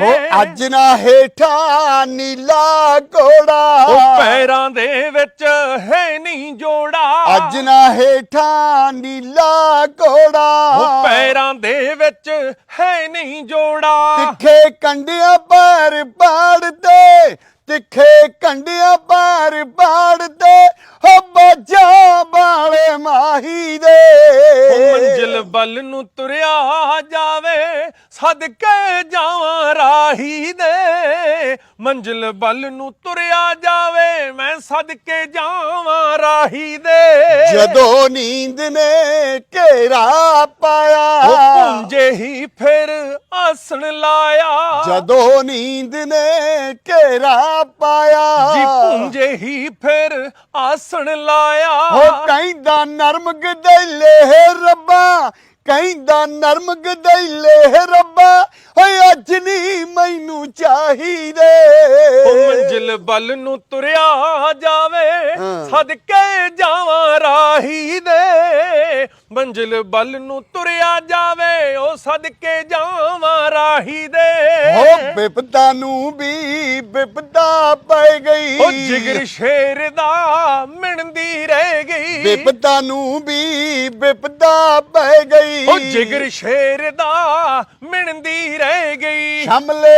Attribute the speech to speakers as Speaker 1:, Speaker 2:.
Speaker 1: ਉਹ ਅੱਜ ਨਾ ਹੇਠਾਂ ਨੀਲਾ ਘੋੜਾ।
Speaker 2: ਉਹ ਪੈਰਾਂ ਦੇ ਵਿੱਚ ਹੈ ਨਹੀਂ ਜੋੜਾ।
Speaker 1: ਅੱਜ ਨਾ ਹੇਠਾਂ ਨੀਲਾ ਘੋੜਾ।
Speaker 2: ਉਹ ਪੈਰਾਂ ਦੇ ਵਿੱਚ ਹੈ ਨਹੀਂ ਜੋੜਾ।
Speaker 1: ਤਿੱਖੇ ਕੰਡਿਆਂ ਪਰ ਪਾੜਦੇ ਤਿੱਖੇ ਕੰਡਿਆਂ ਪਰ ਪਾੜਦੇ ਹੋ ਬਾਜਾ ਬਾਲੇ ਮਾਹੀ ਦੇ।
Speaker 2: ਉਹ ਮੰਜ਼ਿਲ ਵੱਲ ਨੂੰ ਤੁਰਿਆ ਜਾਵੇ ਸਦਕੇ ਜਾਵਾਂ ਰਾਹੀ ਦੇ। ਮੰਜ਼ਿਲ ਵੱਲ ਨੂੰ ਤੁਰਿਆ ਜਾਵੇ ਮੈਂ ਸਦਕੇ ਜਾਵਾਂ ਰਾਹੀ ਦੇ।
Speaker 1: ਜਦੋਂ ਨੀਂਦ ਨੇ ਘੇਰਾ ਪਾਇਆ।
Speaker 2: ਉਹ ਪੁੰਜੇ ਹੀ ਫਿਰ ਆਸਣ ਲਾਇਆ।
Speaker 1: ਜਦੋਂ ਨੀਂਦ ਨੇ ਘੇਰਾ ਪਾਇਆ।
Speaker 2: ਜੀ ਪੁੰਜੇ ਹੀ ਫਿਰ ਆਸਣ ਲਾਇਆ।
Speaker 1: ਹੋ ਕਹਿੰਦਾ ਨਰਮ ਗਦੈਲੇ ਰੱਬਾ ਕਹਿੰਦਾ ਨਰਮ ਗਦੈਲੇ ਰੱਬਾ ਓਏ ਅੱਜ ਨਹੀਂ ਮੈਨੂੰ ਚਾਹੀਦੇ।
Speaker 2: ਉਹ ਮੰਜ਼ਿਲ ਵੱਲ ਨੂੰ ਤੁਰਿਆ ਜਾਵੇ। ਸਦਕੇ ਜਾਵਾਂ ਰਾਹੀ ਦੇ। ਮੰਜ਼ਿਲ ਵੱਲ ਨੂੰ ਤੁਰਿਆ ਜਾਵੇ ਉਹ ਸਦਕੇ ਜਾਵਾਂ ਰਾਹੀ ਦੇ।
Speaker 1: ਹੋ ਬਿਪਤਾ ਨੂੰ ਵੀ ਬਿਪਤਾ ਪੈ ਗਈ।
Speaker 2: ਉਹ ਜਿਗਰ ਸ਼ੇਰ ਦਾ ਗਈ।
Speaker 1: ਬਿਪਤਾ ਨੂੰ ਵੀ ਬਿਪਤਾ ਪੈ ਗਈ।
Speaker 2: ਉਹ ਜਿਗਰ ਸ਼ੇਰ ਦਾ ਮਿਣਦੀ ਰਹਿ ਗਈ।
Speaker 1: ਸ਼ਮਲੇ